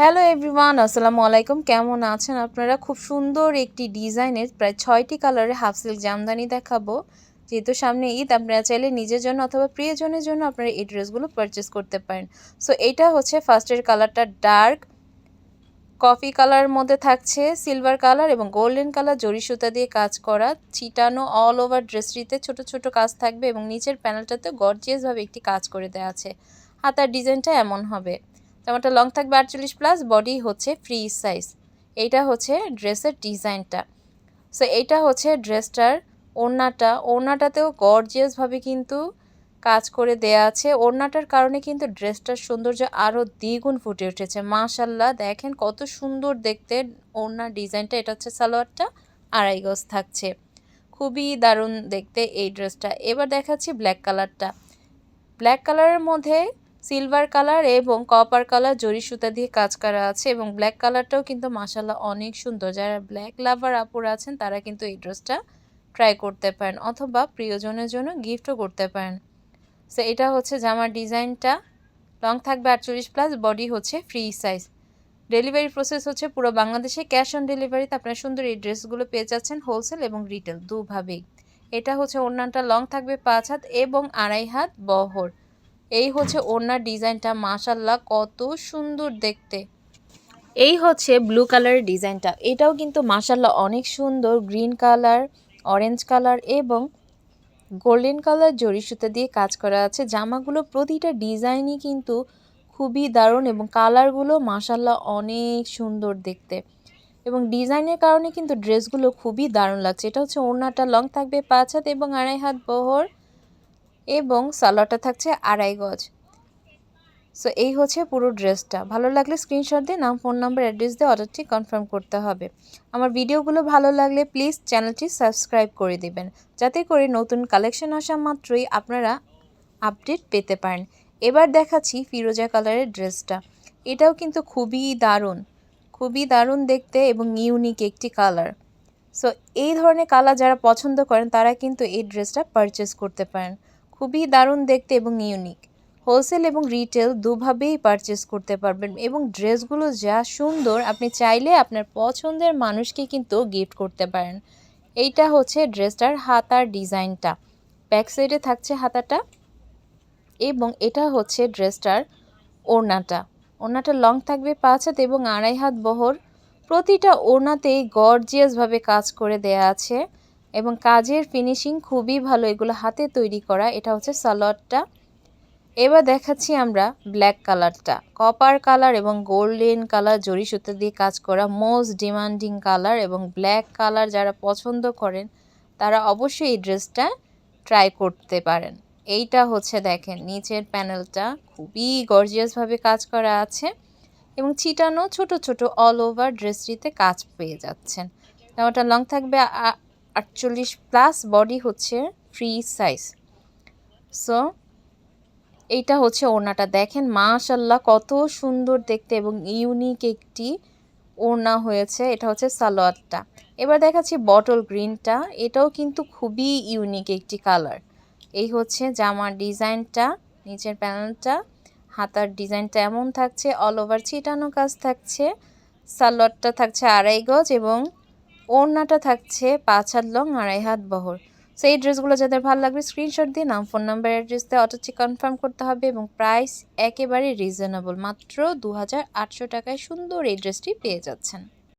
Hello everyone আসসালামু আলাইকুম কেমন আছেন আপনারা? খুব সুন্দর একটি ডিজাইনের প্রায় ছয়টি কালারের হাফ সিল্ক জামদানি দেখাবো। যেহেতু সামনে ঈদ, আপনারা চাইলে নিজের জন্য অথবা প্রিয়জনের জন্য আপনারা এই ড্রেসগুলো পারচেস করতে পারেন। সো এটা হচ্ছে ফার্স্টের কালারটা ডার্ক কফি কালারের মধ্যে থাকছে সিলভার কালার এবং গোল্ডেন কালার জরি সুতা দিয়ে কাজ করা। ছিটানো অল ওভার ড্রেসটিতে ছোট ছোট কাজ থাকবে এবং নিচের প্যানেলটাতে গর্জিয়াসভাবে একটি কাজ করে দেওয়া আছে। হাতার ডিজাইনটা এমন হবে। জামাটা লং থাকবে আটচল্লিশ প্লাস বডি হচ্ছে ফ্রি সাইজ এইটা হচ্ছে ড্রেসের ডিজাইনটা সো এইটা হচ্ছে ড্রেসটার ওড়নাটা। ওড়নাটাতেও গর্জিয়াসভাবে কিন্তু কাজ করে দেয়া আছে। ওড়নাটার কারণে কিন্তু ড্রেসটার সৌন্দর্য আরও দ্বিগুণ ফুটে উঠেছে। মাশাল্লাহ দেখেন কত সুন্দর দেখতে ওড়নার ডিজাইনটা এটা হচ্ছে সালোয়ারটা, আড়াই গজ থাকছে। খুবই দারুণ দেখতে এই ড্রেসটা এবার দেখাচ্ছি ব্ল্যাক কালারটা ব্ল্যাক কালারের মধ্যে সিলভার কালার এবং কপার কালার জরি সুতা দিয়ে কাজ করা আছে এবং ব্ল্যাক কালারটাও কিন্তু মাসাল্লাহ অনেক সুন্দর। যারা ব্ল্যাক লাভার আপুর আছেন, তারা কিন্তু এই ড্রেসটা ট্রাই করতে পারেন অথবা প্রিয়জনের জন্য গিফটও করতে পারেন। সো এটা হচ্ছে জামার ডিজাইনটা। লং থাকবে আটচল্লিশ প্লাস বডি হচ্ছে ফ্রি সাইজ ডেলিভারি প্রসেস হচ্ছে পুরো বাংলাদেশে ক্যাশ অন ডেলিভারিতে আপনারা সুন্দর এই ড্রেসগুলো পেয়ে যাচ্ছেন হোলসেল এবং রিটেল দুভাবেই। এটা হচ্ছে অন্যানটা লং থাকবে পাঁচ হাত এবং আড়াই হাত বহর। এই হচ্ছে ওড়নার ডিজাইনটা মাশাল্লাহ কত সুন্দর দেখতে। এই হচ্ছে ব্লু কালারের ডিজাইনটা। এটাও কিন্তু মাশাল্লাহ অনেক সুন্দর, গ্রিন কালার, অরেঞ্জ কালার এবং গোল্ডেন কালার জরি সুতা দিয়ে কাজ করা আছে। জামাগুলো প্রতিটা ডিজাইনই কিন্তু খুবই দারুণ এবং কালারগুলো মাশাল্লাহ অনেক সুন্দর দেখতে। এবং ডিজাইনের কারণে কিন্তু ড্রেসগুলো খুবই দারুণ লাগছে। এটা হচ্ছে ওড়নাটা লং থাকবে পাঁচ হাত এবং আড়াই হাত বহর। এবং সালোয়ারটা থাকছে আড়াই গজ। সো এই হচ্ছে পুরো ড্রেসটা। ভালো লাগলে স্ক্রিনশট দিয়ে নাম ফোন নাম্বার অ্যাড্রেস দিয়ে অর্ডারটি কনফার্ম করতে হবে। আমার ভিডিওগুলো ভালো লাগলে প্লিজ চ্যানেলটি সাবস্ক্রাইব করে দেবেন। যাতে করে নতুন কালেকশন আসা মাত্রই আপনারা আপডেট পেতে পারেন। এবার দেখাচ্ছি ফিরোজা কালারের ড্রেসটা। এটাও কিন্তু খুবই দারুণ। খুবই দারুণ দেখতে এবং ইউনিক একটি কালার সো এই ধরনের কালার যারা পছন্দ করেন তারা কিন্তু এই ড্রেসটা পারচেস করতে পারেন। খুবই দারুণ দেখতে এবং ইউনিক হোলসেল এবং রিটেল দুভাবেই পারচেস করতে পারবেন এবং ড্রেসগুলো যা সুন্দর আপনি চাইলে আপনার পছন্দের মানুষকে কিন্তু গিফট করতে পারেন। এইটা হচ্ছে ড্রেসটার হাতার ডিজাইনটা। ব্যাক সাইডে থাকছে হাতাটা এবং এটা হচ্ছে ড্রেসটার ওড়নাটা। ওড়নাটা লং থাকবে পাঁচ হাত এবং আড়াই হাত বহর। প্রতিটা ওড়নাতেই গর্জিয়াসভাবে কাজ করে দেয়া আছে। এবং কাজের ফিনিশিং খুবই ভালো, এগুলো হাতে তৈরি করা, এটা হচ্ছে সালোয়ারটা। এবার দেখাচ্ছি আমরা ব্ল্যাক কালারটা কপার কালার এবং গোল্ডেন কালার জরি সুতো দিয়ে কাজ করা মোস্ট ডিমান্ডিং কালার এবং ব্ল্যাক কালার যারা পছন্দ করেন, তারা অবশ্যই এই ড্রেসটা ট্রাই করতে পারেন। এইটা হচ্ছে দেখেন, নিচের প্যানেলটা খুবই গর্জিয়াসভাবে কাজ করা আছে এবং ছিটানো ছোট ছোট অল ওভার ড্রেসটিতে কাজ পেয়ে যাচ্ছেন। জামাটা লং থাকবে আটচল্লিশ প্লাস বডি হচ্ছে ফ্রি সাইজ। সো, এইটা হচ্ছে ওড়নাটা। দেখেন মাশাল্লাহ কত সুন্দর দেখতে এবং ইউনিক একটি ওড়না হয়েছে। এটা হচ্ছে সালোয়ারটা। এবার দেখাচ্ছি বটল গ্রিনটা। এটাও কিন্তু খুবই ইউনিক একটি কালার। এই হচ্ছে জামার ডিজাইনটা, নিচের প্যানেলটা, হাতার ডিজাইনটা এমন থাকছে, অল ওভার ছিটানো কাজ থাকছে। সালোয়ারটা থাকছে আড়াই গজ এবং ওড়নাটা থাকছে পাঁচ হাত লং আড়াই হাত বহর। সো এই ড্রেসগুলো যাদের ভালো লাগবে স্ক্রিনশট দিয়ে নাম ফোন নাম্বার অ্যাড্রেস দিয়ে অটোচি কনফার্ম করতে হবে এবং প্রাইস একেবারে রিজনেবল মাত্র দু হাজার আটশো টাকায় সুন্দর এই ড্রেসটি পেয়ে যাচ্ছেন।